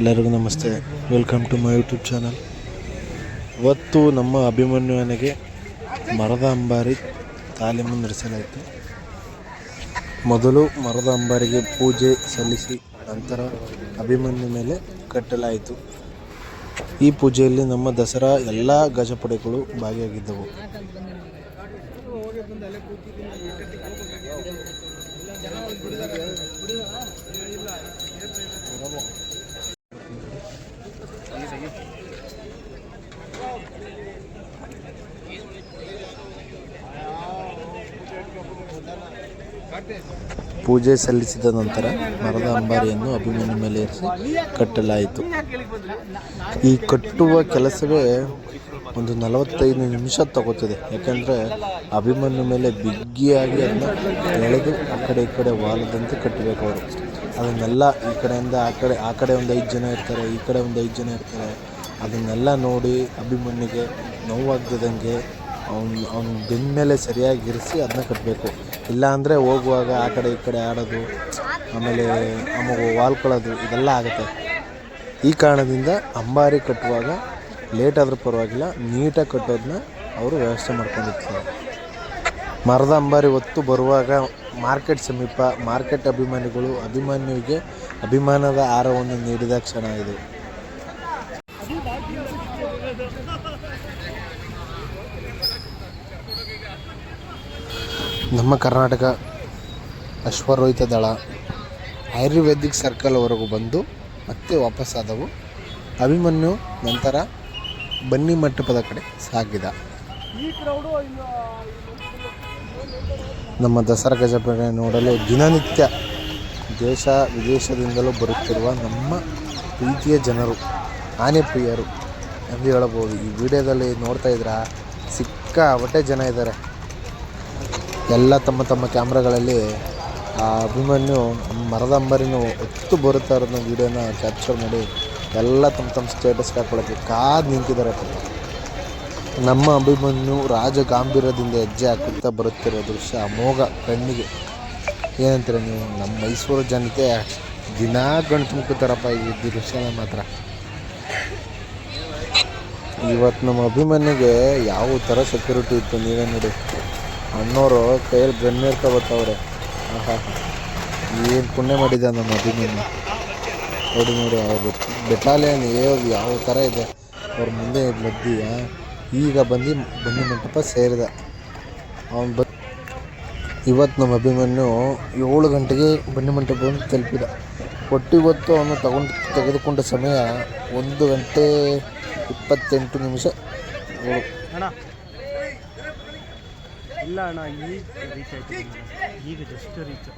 ಎಲ್ಲರಿಗೂ ನಮಸ್ತೆ. Welcome to my YouTube channel ಇವತ್ತು ನಮ್ಮ ಅಭಿಮನ್ಯುವನಿಗೆ ಮರದ ಅಂಬಾರಿ ತಾಲೀಮು ನಡೆಸಲಾಯಿತು. ಮೊದಲು ಮರದ ಅಂಬಾರಿಗೆ ಪೂಜೆ ಸಲ್ಲಿಸಿ ನಂತರ ಅಭಿಮನ್ಯು ಮೇಲೆ ಕಟ್ಟಲಾಯಿತು. ಈ ಪೂಜೆಯಲ್ಲಿ ನಮ್ಮ ದಸರಾ ಎಲ್ಲ ಗಜಪಡೆಗಳು ಭಾಗಿಯಾಗಿದ್ದವು. ಪೂಜೆ ಸಲ್ಲಿಸಿದ ನಂತರ ಮರದ ಅಂಬಾರಿಯನ್ನು ಅಭಿಮನ್ಯು ಮೇಲೆ ಇರಿಸಿ ಕಟ್ಟಲಾಯಿತು. ಈ ಕಟ್ಟುವ ಕೆಲಸವೇ ಒಂದು ನಲವತ್ತೈದು ನಿಮಿಷ ತಗೋತದೆ. ಯಾಕೆಂದರೆ ಅಭಿಮನ್ಯು ಮೇಲೆ ಬಿಗ್ಗಿಯಾಗಿ ಅದನ್ನ ಎಳೆದು ಆ ಕಡೆ ಈ ಕಡೆ ವಾಲದಂತೆ ಕಟ್ಟಬೇಕು ಅವರು. ಅದನ್ನೆಲ್ಲ ಈ ಕಡೆಯಿಂದ ಆ ಕಡೆ ಆ ಕಡೆ ಒಂದು ಐದು ಜನ ಇರ್ತಾರೆ, ಈ ಕಡೆ ಒಂದು ಐದು ಜನ ಇರ್ತಾರೆ. ಅದನ್ನೆಲ್ಲ ನೋಡಿ ಅಭಿಮನ್ಯುಗೆ ನೋವಾಗದಂಗೆ ಅವ್ನು, ಅವ್ನ ಬೆನ್ನ ಮೇಲೆ ಸರಿಯಾಗಿ ಇರಿಸಿ ಅದನ್ನ ಕಟ್ಟಬೇಕು. ಇಲ್ಲ ಅಂದರೆ ಹೋಗುವಾಗ ಆ ಕಡೆ ಈ ಕಡೆ ಆಡೋದು, ಆಮೇಲೆ ನಮಗೆ ವಾಲ್ಕೊಳ್ಳೋದು ಇದೆಲ್ಲ ಆಗುತ್ತೆ. ಈ ಕಾರಣದಿಂದ ಅಂಬಾರಿ ಕಟ್ಟುವಾಗ ಲೇಟ್ ಆದರೂ ಪರವಾಗಿಲ್ಲ ನೀಟಾಗಿ ಕಟ್ಟೋದನ್ನ ಅವರು ವ್ಯವಸ್ಥೆ ಮಾಡ್ಕೊಂಡಿರ್ತಾರೆ. ಮರದ ಅಂಬಾರಿ ಹೊತ್ತು ಬರುವಾಗ ಮಾರ್ಕೆಟ್ ಸಮೀಪ ಮಾರ್ಕೆಟ್ ಅಭಿಮಾನಿಗಳು ಅಭಿಮಾನಿಗೆ ಅಭಿಮಾನದ ಆರವನ್ನು ನೀಡಿದ ಕ್ಷಣ ಇದು. ನಮ್ಮ ಕರ್ನಾಟಕ ಅಶ್ವರೋಹಿತ ದಳ ಆಯುರ್ವೇದಿಕ್ ಸರ್ಕಲ್ವರೆಗೂ ಬಂದು ಮತ್ತೆ ವಾಪಸ್ಸಾದವು ಅಭಿಮನ್ಯು ನಂತರ ಬನ್ನಿ ಮಂಟಪದ ಕಡೆ ಸಾಗಿದ. ನಮ್ಮ ದಸರಾ ಗಜಪಡೆ ನೋಡಲು ದಿನನಿತ್ಯ ದೇಶ ವಿದೇಶದಿಂದಲೂ ಬರುತ್ತಿರುವ ನಮ್ಮ ಪ್ರೀತಿಯ ಜನರು ಆನೆ ಪ್ರಿಯರು ಎಂದು ಹೇಳಬಹುದು. ಈ ವಿಡಿಯೋದಲ್ಲಿ ನೋಡ್ತಾ ಇದ್ರ ಸಿಕ್ಕಾಪಟ್ಟೆ ಜನ ಇದ್ದಾರೆ. ಎಲ್ಲ ತಮ್ಮ ತಮ್ಮ ಕ್ಯಾಮ್ರಾಗಳಲ್ಲಿ ಆ ಅಭಿಮನ್ಯು ಮರದ ಅಂಬರಿನೂ ಹೊತ್ತು ಬರುತ್ತಾ ಇರೋದನ್ನ ವೀಡಿಯೋನ ಕ್ಯಾಪ್ಚರ್ ಮಾಡಿ ಎಲ್ಲ ತಮ್ಮ ತಮ್ಮ ಸ್ಟೇಟಸ್ಗೆ ಹಾಕೊಳ್ಳೋಕ್ಕೆ ಕಾದು ನಿಂತಿದ್ದಾರೆ. ನಮ್ಮ ಅಭಿಮನ್ಯು ರಾಜ ಗಾಂಭೀರ್ಯದಿಂದ ಹೆಜ್ಜೆ ಹಾಕುತ್ತಾ ಬರುತ್ತಿರೋ ದೃಶ್ಯ ಅಮೋಘ ಕಣ್ಣಿಗೆ. ಏನಂತೀರ ನೀವು? ನಮ್ಮ ಮೈಸೂರು ಜನತೆ ದಿನಾ ಗಂಟು ತುಂಬ್ಕೋತಾರಪ್ಪ ಈ ದೃಶ್ಯನ ಮಾತ್ರ. ಇವತ್ತು ನಮ್ಮ ಅಭಿಮನ್ಯುಗೆ ಯಾವ ಥರ ಸೆಕ್ಯೂರಿಟಿ ಇತ್ತು ನೀವೇ ನೋಡಿ. ಅಣ್ಣವರು ಕೈಯಲ್ಲಿ ಗಣ್ಯರ್ಕ ಬರ್ತಾವ್ರೆ ಆಹಾ. ಏನು ಪುಣ್ಯ ಮಾಡಿದ ನಮ್ಮ ಅಭಿಮಾನಿ ನೋಡಿ ನೋಡಿ ಅವರು ಬೆಟಾಲಿಯನ್ ಹೇಗೆ ಯಾವ ಥರ ಇದೆ. ಅವ್ರ ಮುಂದೆ ಮದ್ದಿ? ಈಗ ಬಂದು ಬನ್ನಿ ಮಂಟಪ ಸೇರಿದ. ಅವನು ಬ ಇವತ್ತು ನಮ್ಮ ಅಭಿಮನ್ಯು ಏಳು ಗಂಟೆಗೆ ಬನ್ನಿ ಮಂಟಪವನ್ನು ತಲುಪಿದ. ಒಟ್ಟು ಇವತ್ತು ಅವನು ತಗೊಂಡು ತೆಗೆದುಕೊಂಡ ಸಮಯ ಒಂದು ಗಂಟೆ ಇಪ್ಪತ್ತೆಂಟು ನಿಮಿಷ. ಇಲ್ಲ ಅಣ್ಣ ಈಗ ರೀಚ್ ಆಯ್ತು ಈಗ ಜಸ್ಟ್ ರೀಚ್